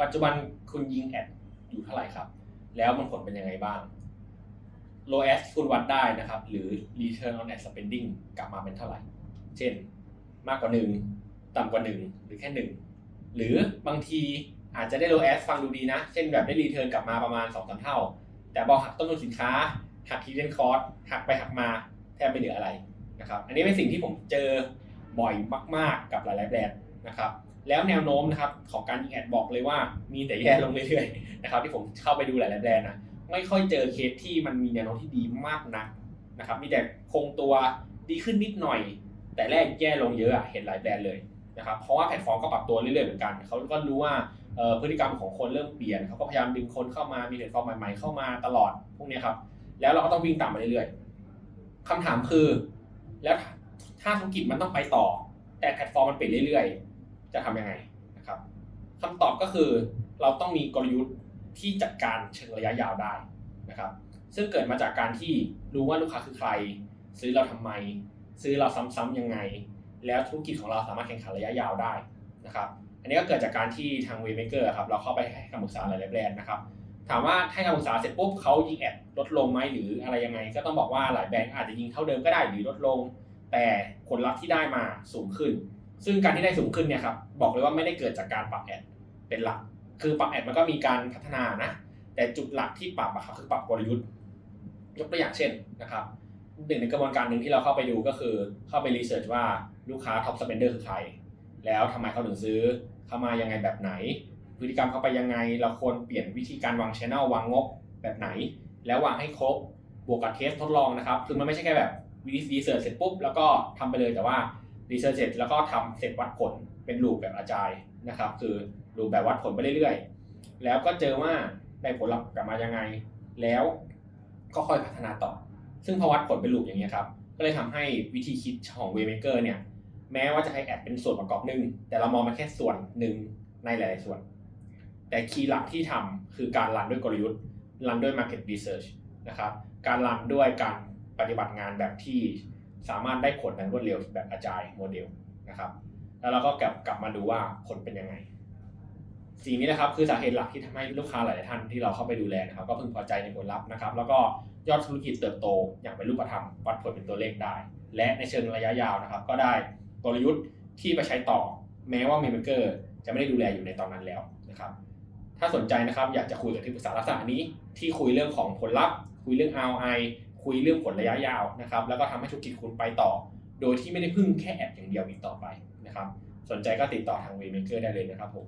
ปัจจุบันคุณยิงแอดอยู่เท่าไหร่ครับ แล้วมันผลเป็นยังไงบ้าง low as คุณวัดได้นะครับ หรือ return on ad spending กลับมาเป็นเท่าไหร่ เช่น มากกว่า 1 ต่ำกว่า 1 หรือแค่ 1 หรือบางทีอาจจะได้ low as ฟังดูดีนะ เช่นแบบได้ return กลับมาประมาณ 2-3 เท่า แต่พอหักต้นทุนสินค้า หัก hidden cost หักไปหักมาแทบไม่เหลืออะไรนะครับ อันนี้เป็นสิ่งที่ผมเจอบ่อยมาก ๆ กับหลาย ๆ แบรนด์นะครับ แล้วแนวโน้มนะครับของการยิงแอดบอกเลยว่ามีแต่แย่ลงเรื่อยๆนะครับที่ผมเข้าไปดูหลายๆแบรนด์นะไม่ค่อยเจอเคสที่มันมีแนวโน้มที่ดีมากนักนะครับมีแต่คงตัวดีขึ้นนิดหน่อย แต่แรกแย่ลงเยอะอะเห็นหลายแบรนด์เลยนะครับเพราะว่าแพลตฟอร์มก็ปรับตัวเรื่อยๆเหมือนกันเขาก็รู้ว่าพฤติกรรมของคนเริ่มเปลี่ยนเขาก็พยายามดึงคนเข้ามามีแพลตฟอร์มใหม่ๆเข้ามาตลอดพวกนี้ครับแล้วเราก็ต้องวิ่งตามมาเรื่อยๆคำถามคือ แล้วถ้าธุรกิจมันต้องไปต่อ แต่แพลตฟอร์มมันเปลี่ยนเรื่อยๆ จะทำยังไงนะครับคำตอบก็คือเราต้องมีกลยุทธ์ที่จัดการเชิงระยะยาวได้นะครับ ซึ่งเกิดมาจากการที่รู้ว่าลูกค้าคือใคร ซื้อเราทำไม ซื้อเราซ้ำๆยังไง แล้วธุรกิจของเราสามารถแข่งขันระยะยาวได้นะครับ อันนี้ก็เกิดจากการที่ทาง w a y m a k e r ครับเราเข้าไปให้คำปรึกษาหลายๆแบรนด์นะครับถามว่าให้คำปรึกษาเสร็จปุ๊บเขายิงแอดลดลงไหมหรืออะไรยังไง ก็ต้องบอกว่าหลายแบรนด์อาจจะยิงเท่าเดิมก็ได้หรือลดลง แต่ผลลัพธ์ที่ได้มาสูงขึ้น ซึ่งการที่ได้สูงขึ้นเนี่ยครับบอกเลยว่าไม่ได้เกิดจากการปรับแอดเป็นหลัก คือปรับแอดมันก็มีการพัฒนานะ แต่จุดหลักที่ปรับอะครับคือปรับกลยุทธ์ ยกตัวอย่างเช่นนะครับหนึ่งในกระบวนการหนึ่งที่เราเข้าไปดูก็คือเข้าไปรีเสิร์ชว่าลูกค้าท็อปสเปนเดอร์คือใคร แล้วทำไมเขาถึงซื้อเข้ามายังไงแบบไหน พฤติกรรมเขาไปยังไง เราควรเปลี่ยนวิธีการวางช anel วางงบแบบไหน แล้ววางให้ครบ บวกกับเทสทดลองนะครับ คือมันไม่ใช่แค่แบบรีเสิร์ชเสร็จปุ๊บแล้วก็ทำไปเลยแต่ว่า รีเสิร์ชเสร็จแล้วก็ทำเสร็จวัดผลเป็นลูปแบบอาจายนะครับ คือลูปแบบวัดผลไปเรื่อยๆ แล้วก็เจอว่าได้ผลลัพธ์กลับมายังไง แล้วก็ค่อยพัฒนาต่อ ซึ่งพอวัดผลเป็นลูปอย่างเงี้ครับ ก็เลยทำให้วิธีคิดของ Waymaker เนี่ยแม้ว่าจะให้แอดเป็นส่วนประกอบหนึ่งแต่เรามองมันแค่ส่วนหนึ่งในหลายๆส่วน แต่คีย์หลักที่ทำคือการรันด้วยกลยุทธ์รันด้วย Market Research นะครับการรันด้วยการปฏิบัติงานแบบที่ สามารถได้ผลอย่างรวดเร็วแบบอาจายโมเดลนะครับ แล้วเราก็กลับกลับมาดูว่าผลเป็นยังไง สิ่งนี้นะครับคือสาเหตุหลักที่ทำให้ลูกค้าหลายท่านที่เราเข้าไปดูแลนะครับ ก็พึงพอใจในผลลัพธ์นะครับ แล้วก็ยอดธุรกิจเติบโตอย่างเป็นรูปธรรมวัดผลเป็นตัวเลขได้ และในเชิงระยะยาวนะครับ ก็ได้กลยุทธ์ที่ไปใช้ต่อ แม้ว่าเมมเบอร์จะไม่ได้ดูแลอยู่ในตอนนั้นแล้วนะครับ ถ้าสนใจนะครับอยากจะคุยกับที่ปรึกษาลักษณะนี้ที่คุยเรื่องของผลลัพธ์ คุยเรื่อง ROI คุยเรื่องผลระยะยาวนะครับ แล้วก็ทำให้ธุรกิจคุณไปต่อ โดยที่ไม่ได้พึ่งแค่แอดอย่างเดียวอีกต่อไปนะครับ สนใจก็ติดต่อทางเวเมเกอร์ได้เลยนะครับผม